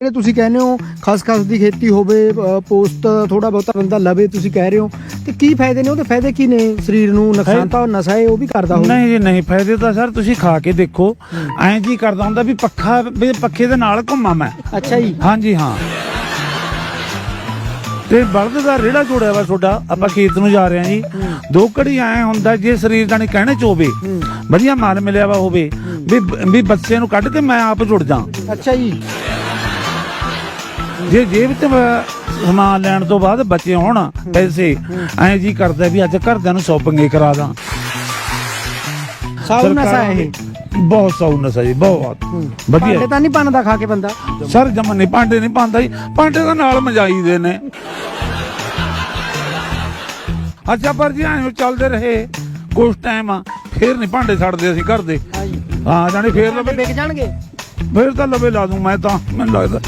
ਜਿਹੜੇ ਤੁਸੀਂ ਕਹਿੰਦੇ ਹੋ ਖਸਖਸ ਦੀ ਖੇਤੀ ਹੋਵੇ ਅ, ਪੋਸਤ ਥੋੜਾ ਬਹੁਤਾ ਬੰਦਾ ਲਵੇ ਤੁਸੀਂ ਕਹਿ ਰਹੇ ਹੋ ਤੇ ਕੀ ਫਾਇਦੇ ਨੇ ਉਹਦੇ? ਫਾਇਦੇ ਕੀ ਨੇ ਸਰੀਰ ਨੂੰ? ਨੁਕਸਾਨ ਤਾਂ ਨਸ਼ਾ ਹੈ ਉਹ ਵੀ ਕਰਦਾ ਹੋਊ। ਨਹੀਂ ਜੀ ਨਹੀਂ ਫਾਇਦੇ ਤਾਂ ਸਰ ਤੁਸੀਂ ਖਾ ਕੇ ਦੇਖੋ। ਐਂ ਜੀ ਕਰਦਾ ਹੁੰਦਾ ਵੀ ਪੱਖਾ ਵੀ ਪੱਖੇ ਦੇ ਨਾਲ ਘੁੰਮਾਂ ਮੈਂ। ਅੱਛਾ ਜੀ। ਹਾਂਜੀ ਹਾਂ। ਤੇ ਬਲਦ ਦਾ ਰੇੜਾ ਜੋੜਿਆ ਵਾ ਤੁਹਾਡਾ ਆਪਾਂ ਖੇਤ ਨੂੰ ਜਾ ਰਹੇ ਹਾਂ ਜੀ। ਦੋ ਘੜੀ ਐ ਹੁੰਦਾ ਜੇ ਸਰੀਰ ਦਾ ਨਹੀਂ ਕਹਿਣੇ ਚ ਹੋਵੇ। ਵਧੀਆ ਮਾਲ ਮਿਲਿਆ ਵਾ ਹੋਵੇ ਵੀ ਵੀ ਬੱਚੇ ਨੂੰ ਕੱਢ ਕੇ ਮੈਂ ਆਪ ਜੁੜ ਜਾ। ਅੱਛਾ ਜੀ। ਜੇ ਜੇਬ ਮ- ਸਮਾਨ ਲੈਣ ਤੋਂ ਬਾਅਦ ਬਚੇ ਹੋਣ ਪੈਸੇ ਐਂ ਜੀ ਕਰਦਾ ਵੀ ਅੱਜ ਘਰਦਿਆਂ ਨੂੰ ਸ਼ੋਪਿੰਗ ਕਰਾ ਦਾਂ। ਸਾਊ ਨਸ਼ਾ ਸਰਕਾਰਾਂ ਇਹ। ਬਹੁਤ ਸੌ ਨਸ਼ਾ ਜੀ ਬਹੁਤ। ਭਾਂਡੇ ਵਧੀਆ। ਤਾਂ ਨਹੀਂ ਬਣਦਾ ਖਾ ਕੇ ਬੰਦਾ। ਸਰ ਜਮਨ ਨਹੀਂ ਭਾਂਡੇ ਨਹੀਂ ਪਾਉਂਦਾ ਜੀ। ਭਾਂਡੇ ਦਾ ਨਾਲ ਮਜਾਈ ਦੇ ਨੇ। ਅੱਛਾ ਪਰ ਜੀ ਐਂ ਚੱਲਦੇ ਰਹੇ। ਕੁਝ ਟਾਈਮ ਫੇਰ ਨਹੀਂ ਭਾਂਡੇ ਛੱਡਦੇ ਅਸੀਂ ਘਰ ਦੇ। ਹਾਂ ਜੀ ਹਾਂ ਜਾਨੀ ਫੇਰ ਭਾਂਡੇ ਲਵੇ। ਵਿਕ ਜਾਣਗੇ। ਫੇਰ ਤਾਂ ਲਵੇ ਲਾ ਦੂੰ ਮੈਂ ਤਾਂ ਮੈਨੂੰ ਲੱਗਦਾ।